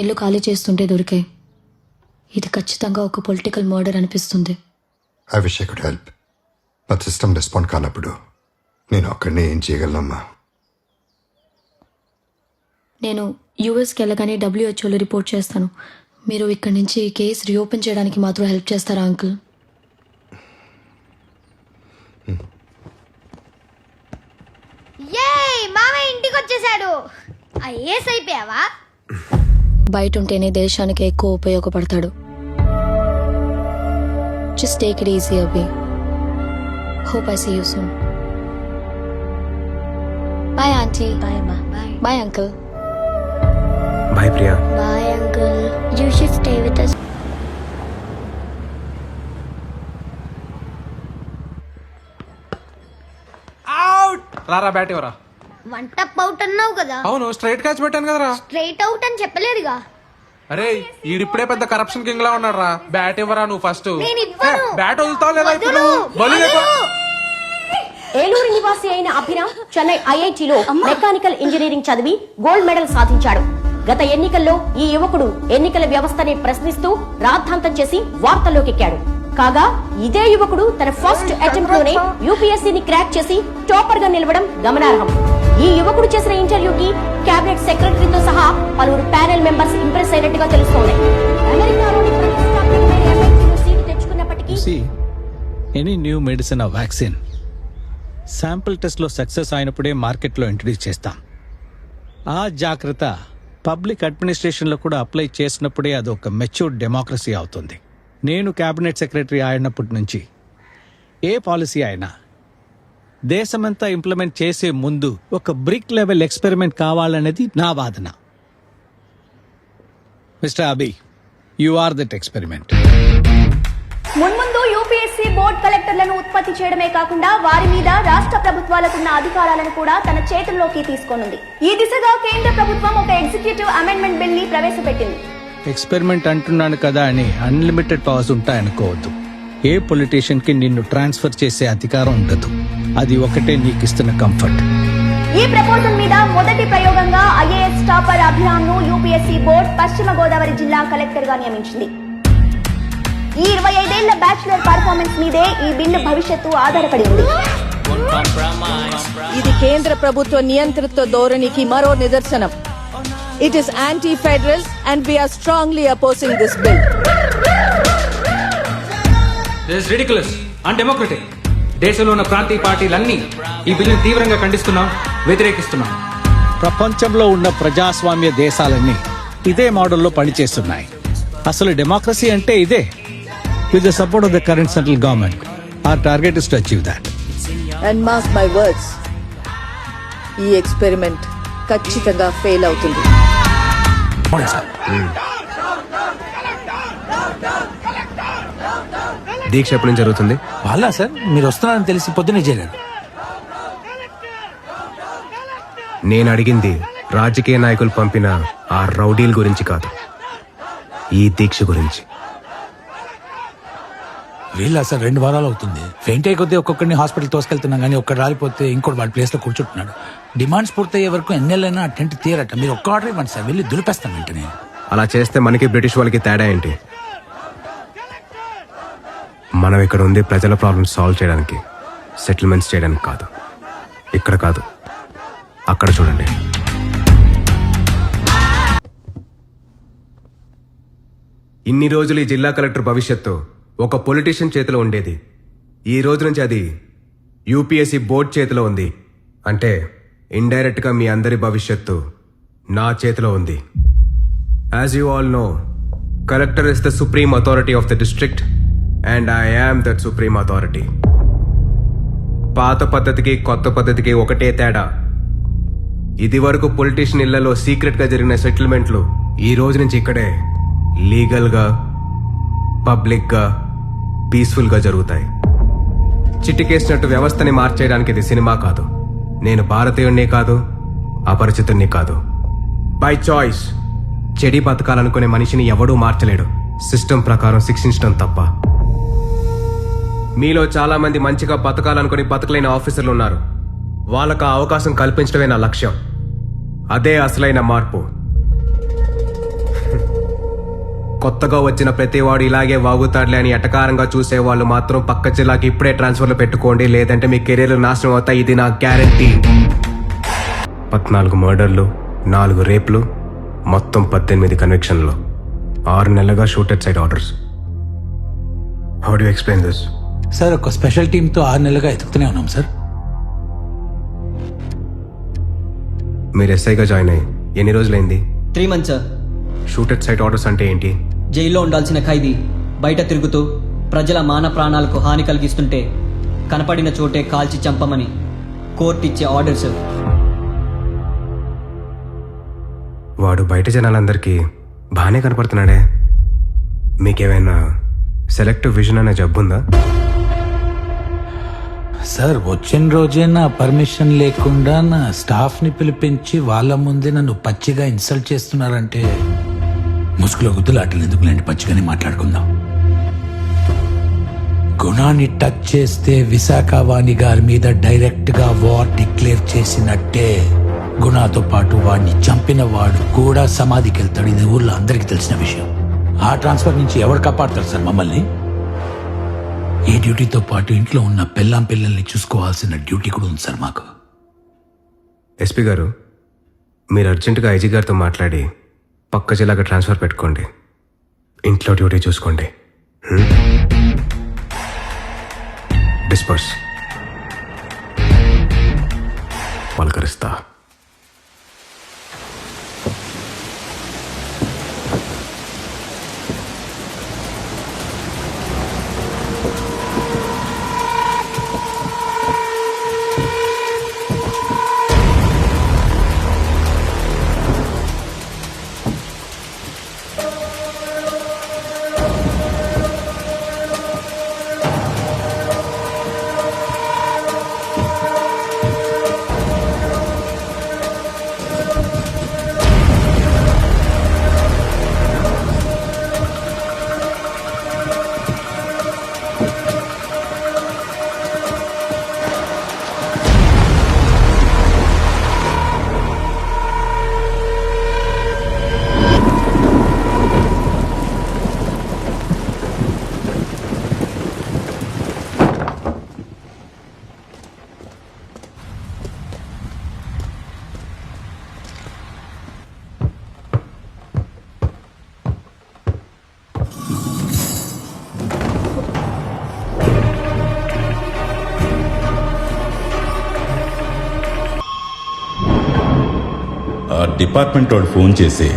ఇల్లు ఖాళీ చేస్తుంటే దొరికాయి ఇది ఖచ్చితంగా ఒక పొలిటికల్ మర్డర్ అనిపిస్తుంది I wish I could help నా సిస్టమ్ రెస్పాండ్ కానప్పుడు నేను అక్కడనే ఏం చేయగలనమ్మా నేను యూఎస్కి వెళ్ళగానే డబ్ల్యూహెచ్ఓలో రిపోర్ట్ చేస్తాను మీరు ఇక్కడి నుంచి కేసు రీఓపెన్ చేయడానికి మాత్రం హెల్ప్ చేస్తారా అంకుల్ ఏ మామ ఇంటికి వచ్చేసాడు ఐఏఎస్ అయిపోయావా బయట ఉంటేనే దేశానికి ఎక్కువ ఉపయోగపడతాడు జస్ట్ టేక్ ఇట్ ఈజీ అవి hope I see you soon bye aunty bye bye uncle bye Priya bye uncle you should stay with us రారా బ్యాట్ వన్ అవుట్ అన్నావు కదా అవును స్ట్రైట్ క్యాచ్ పెట్టాను కదరా స్ట్రైట్ అవుట్ అని చెప్పలేదుగా అరే ఈడిప్పుడే పెద్ద కరప్షన్ కింగ్ లా ఉన్నాడు రా బ్యాట్ ఇవ్వరా నువ్వు ఫస్ట్ బ్యాట్ వదులుతావు లేదా ఇప్పుడు వదలు, ఏలూరు నివాసి అయిన అభిరామ్ చెన్నై ఐఐటిలో మెకానికల్ ఇంజనీరింగ్ చదివి గోల్డ్ మెడల్ సాధించాడు గత ఎన్నికల్లో ఈ యువకుడు ఎన్నికల వ్యవస్థని ప్రశ్నిస్తూ రాద్ధాంతం చేసి వార్తల్లోకెక్కాడు కాగా ఇదే యువకుడు తన ఫస్ట్ అటెంప్ట్ లోనే యూపీఎస్సీని క్రాక్ చేసి టాపర్ గా నిలవడం గమనార్హం ఈ యువకుడు చేసిన ఇంటర్వ్యూకి కేబినెట్ సెక్రటరీతో సహా పలువురు ప్యానెల్ మెంబర్స్ ఇంప్రెస్ అయినట్టుగా తెలుస్తోంది any new medicine vaccine sample టెస్ట్లో సక్సెస్ అయినప్పుడే మార్కెట్లో ఇంట్రడ్యూస్ చేస్తాం ఆ జాగ్రత్త పబ్లిక్ అడ్మినిస్ట్రేషన్లో కూడా అప్లై చేసినప్పుడే అది ఒక మెచ్యూర్ డెమోక్రసీ అవుతుంది నేను క్యాబినెట్ సెక్రటరీ అయినప్పటి నుంచి ఏ పాలసీ అయినా దేశమంతా ఇంప్లిమెంట్ చేసే ముందు ఒక బ్రిక్ లెవెల్ ఎక్స్పెరిమెంట్ కావాలనేది నా వాదన mister Abhi you are that experiment ముందు యూపీఎస్సీ బోర్డ్ కలెక్టర్లను ఉత్పత్తి చేయడమే కాకుండా వారి మీద రాష్ట్ర ప్రభుత్వాలకున్న అధికారాలను కూడా తన చేతుల్లోకి తీసుకోనుంది ఈ దిశగా కేంద్ర ప్రభుత్వం ఒక ఎగ్జిక్యూటివ్ అమెండ్మెంట్ బిల్ ని ప్రవేశపెట్టింది ఎక్స్పెరిమెంట్ అంటున్నాను కదా అని అన్లిమిటెడ్ పవర్స్ ఉంటాయనుకోవద్దు ఏ కి నిన్ను ట్రాన్స్ఫర్ చేసే అధికారం ఉండదు అది ఒకటే నీకు ఇస్తున్న కంఫర్ట్ ఈ ప్రపోజల్ మీద మొదటి ప్రయోగంగా ఐఏఎస్ టాపర్ అభిరామ్ ను యూపీఎస్సీ బోర్డు పశ్చిమ గోదావరి జిల్లా కలెక్టర్ గా నియమించింది ఈ ఇరవై ఐదేళ్ల బ్యాచులర్ పర్ఫార్మెన్స్ మీదే ఈ బిల్లు భవిష్యత్తు ఆధారపడి ఉంది ఇది కేంద్ర ప్రభుత్వ నియంత్రిత్వ ధోరణికి మరో నిదర్శనం it is anti federal and we're strongly opposing this bill this and undemocratic దేశంలో ఉన్న ప్రాంతీయ పార్టీలన్నీ ఈ బిల్లును తీవ్రంగా ఖండిస్తున్నాం వ్యతిరేకిస్తున్నాం ప్రపంచంలో ఉన్న ప్రజాస్వామ్య దేశాలన్నీ ఇదే మోడల్లో పనిచేస్తున్నాయి అసలు డెమోక్రసీ అంటే ఇదే with support of the current central government our target is to achieve that and mass my words ఈ ఎక్స్పెరిమెంట్ ఖచ్చితంగా ఫెయిల్ అవుతుంది దీక్ష ఎప్పుడు జరుగుతుంది వాళ్ళ సార్ మీరు వస్తున్నారని తెలిసి పొద్దునే చేయలేదు నేను అడిగింది రాజకీయ నాయకులు పంపిన ఆ రౌడీల గురించి కాదు ఈ దీక్ష గురించి వీళ్ళ సార్ రెండు వారాలు అవుతుంది ఫెయింట్ కొద్దీ ఒక్కొక్కరిని హాస్పిటల్ తోసుకెళ్తున్నాం కానీ ఒక్కడు రాలిపోతే ఇంకోటి వాటి ప్లేస్లో కూర్చుంటున్నాడు డిమాండ్స్ పూర్తయ్యే వరకు ఎన్నెలైనా అటెంట్ తీరట మీరు ఒక్క ఆర్డర్ ఇవ్వండి సార్ వెళ్ళి దులిపేస్తాను వెంటనే అలా చేస్తే మనకి బ్రిటిష్ వాళ్ళకి తేడా ఏంటి మనం ఇక్కడ ఉంది ప్రజల ప్రాబ్లమ్స్ సాల్వ్ చేయడానికి సెటిల్మెంట్స్ చేయడానికి కాదు ఇక్కడ కాదు అక్కడ చూడండి ఇన్ని రోజులు ఈ జిల్లా కలెక్టర్ భవిష్యత్తు ఒక పొలిటీషియన్ చేతిలో ఉండేది ఈ రోజు నుంచి అది యూపీఎస్సీ బోర్డ్ చేతిలో ఉంది అంటే ఇండైరెక్ట్గా మీ అందరి భవిష్యత్తు నా చేతిలో ఉంది as you all know collector is the supreme authority of the district and I am that supreme authority పాత పద్ధతికి కొత్త పద్ధతికి ఒకటే తేడా ఇది వరకు పొలిటీషియన్ ఇళ్లలో సీక్రెట్గా జరిగిన సెటిల్మెంట్లు ఈ రోజు నుంచి ఇక్కడే లీగల్గా పబ్లిక్గా పీస్ఫుల్గా జరుగుతాయి చిటికేసినట్టు వ్యవస్థని మార్చేయడానికి ఇది సినిమా కాదు నేను భారతీయుణ్ణి కాదు అపరిచితుణ్ణి కాదు బై చాయిస్ చెడి బతకాలనుకునే మనిషిని ఎవడూ మార్చలేడు సిస్టమ్ ప్రకారం శిక్షించడం తప్ప మీలో చాలా మంది మంచిగా బతకాలనుకుని బతకలేని ఆఫీసర్లు ఉన్నారు వాళ్ళకు ఆ అవకాశం కల్పించడమే నా లక్ష్యం అదే అసలైన మార్పు కొత్తగా వచ్చిన ప్రతివాడు ఇలాగే వాగుతాడులే అని ఎటకారంగా చూసేవాళ్ళు మాత్రం పక్క జిల్లాకి ఇప్పుడే ట్రాన్స్ఫర్లు పెట్టుకోండి లేదంటే మీ కెరీర్లు నాశనం అవుతాయి ఇది నా గ్యారంటీ పద్నాలుగు మర్డర్లు నాలుగు రేపులు మొత్తం పద్దెనిమిది కన్విక్షన్లు ఆరు నెలలుగా shoot at sight orders how do explain this sir ఒక స్పెషల్ టీంతో ఆరు నెలలుగా ఎతుకుతూనే ఉన్నాం సార్ మీరు ఎస్ఐగా జాయిన్ అయ్యి ఎన్ని రోజులైంది three months sir shoot at sight orders అంటే ఏంటి జైల్లో ఉండాల్సిన ఖైదీ బయట తిరుగుతూ ప్రజల మాన ప్రాణాలకు హాని కలిగిస్తుంటే కనపడిన చోటే కాల్చి చంపమని కోర్టు ఇచ్చే ఆర్డర్స్ వాడు బయట జనాలందరికీ బాగానే కనపడుతున్నాడే మీకేమైనా సెలెక్టివ్ విజన్ అనే జబ్బుందా సార్ వచ్చిన రోజే నా పర్మిషన్ లేకుండా నా స్టాఫ్ని పిలిపించి వాళ్ళ ముందే నన్ను పచ్చిగా ఇన్సల్ట్ చేస్తున్నారంటే ముసుగులో ఎందుకు లేండి పచ్చిగానే మాట్లాడుకుందాం గుణాన్ని టచ్ చేస్తే విశాఖ వాణి గారి మీద డైరెక్ట్గా వార్ డిక్లేర్ చేసినట్టే గుణాతో పాటు వాడిని చంపిన వాడు కూడా సమాధికి వెళ్తాడు ఇది ఊళ్ళో అందరికీ తెలిసిన విషయం ఆ ట్రాన్స్ఫర్ నుంచి ఎవరు కాపాడతారు సార్ మమ్మల్ని ఏ డ్యూటీతో పాటు ఇంట్లో ఉన్న పెళ్ళాం పిల్లల్ని చూసుకోవాల్సిన డ్యూటీ కూడా ఉంది సార్ మాకు ఎస్పీ గారు మీరు అర్జెంటుగా ఐజీ గారితో మాట్లాడి పక్క జిల్లాగా ట్రాన్స్ఫర్ పెట్టుకోండి ఇంట్లో డ్యూటీ చూసుకోండి డిస్పర్స్ పలకరిస్తా డిపార్ట్మెంట్ వాడు ఫోన్ చేసి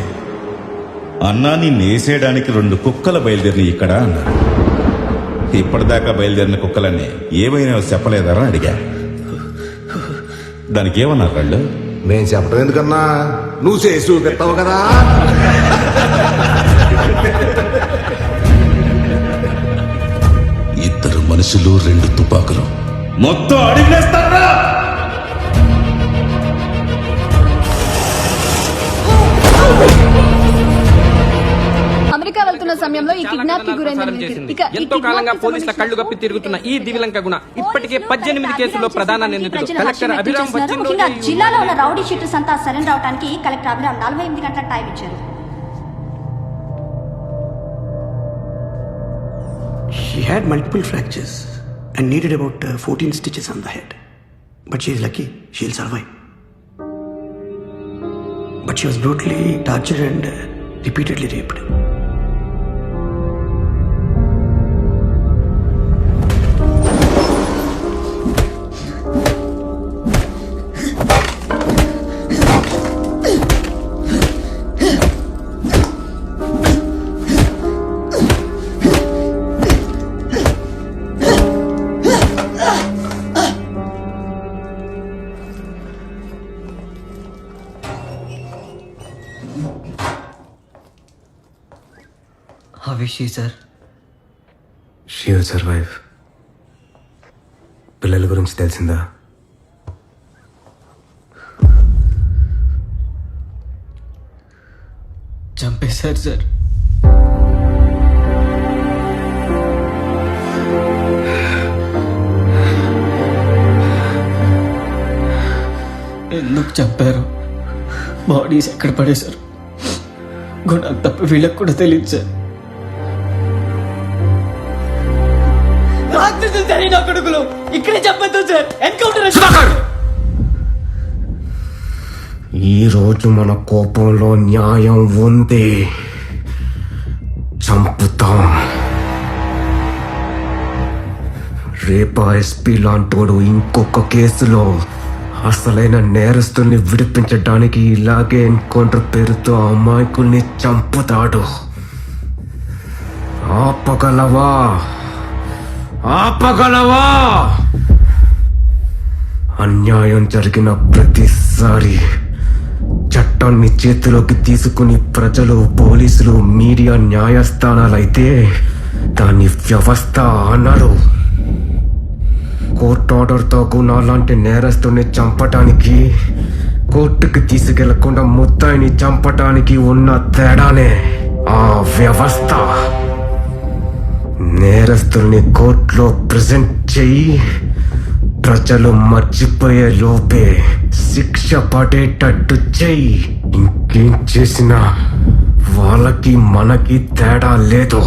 అన్నాన్ని నేసేయడానికి రెండు కుక్కలు బయలుదేరినాయి ఇక్కడ అన్నారు ఇప్పటిదాకా బయలుదేరిన కుక్కలన్నీ ఏమైనా చెప్పలేదారని అడిగా దానికి ఏమన్నారు వాళ్ళు నేను చెప్పడం ఎందుకన్నా నువ్వు చేసి పెట్టవు కదా ఇద్దరు మనుషులు రెండు తుపాకులు మొత్తం అడిగేస్తారా అమెరికా వెళ్తున్న సమయంలో ఈ కిడ్నాప్ ఎంతో కాలంగా పోలీసుల కళ్ళు గప్పి తిరుగుతున్న ఈ దివిలంక గుణ ఇప్పటికే పద్దెనిమిది కేసుల్లో ప్రధాన నిందితుడు కలెక్టర్ అభిరామ్ జిల్లాలో ఉన్న రౌడీ షీటర్స్ అంతా సరెండర్ అవడానికి కలెక్టర్ అభిరామ్ నలభై ఎనిమిది గంటల టైం ఇచ్చారు She had multiple fractures and needed about 14 uh, stitches on the head. But she is lucky, she'll survive. But she was brutally tortured and repeatedly raped. She sir she will survive పిల్లల గురించి తెలిసిందా చంపేశారు sir ఎందుకు చంపారు bodies ఎక్కడ పడేశారు గుణం తప్ప వీళ్ళకి కూడా తెలియదు సార్ ఈ రోజు కొడుకులు ఇక్కడే సార్ ఎన్కౌంటర్ ఈరోజు మన కోపంలో న్యాయం ఉంది చంపుతాం రేపా ఎస్పీ లాంటోడు ఇంకొక కేసులో అసలైన నేరస్తుల్ని విడిపించడానికి ఇలాగే ఎన్కౌంటర్ పేరుతో అమాయకుల్ని చంపుతాడు ఆపగలవా ఆపగలవా అన్యాయం జరిగిన ప్రతిసారి చట్టాన్ని చేతిలోకి తీసుకుని ప్రజలు పోలీసులు మీడియా న్యాయస్థానాలైతే దాని వ్యవస్థ అన్నారు కోర్ట్ ఆర్డర్తో నాలాంటి నేరస్తుని చంపటానికి కోర్టుకి తీసుకెళ్లకుండా ముత్తాయిని చంపటానికి ఉన్న తేడానే ఆ వ్యవస్థ నేరస్తుల్ని కోర్టులో ప్రజెంట్ చెయ్యి ప్రజలు మర్చిపోయే లోపే శిక్ష పడేటట్టు చెయ్యి ఇంకేం చేసినా వాళ్ళకి మనకి తేడా లేదు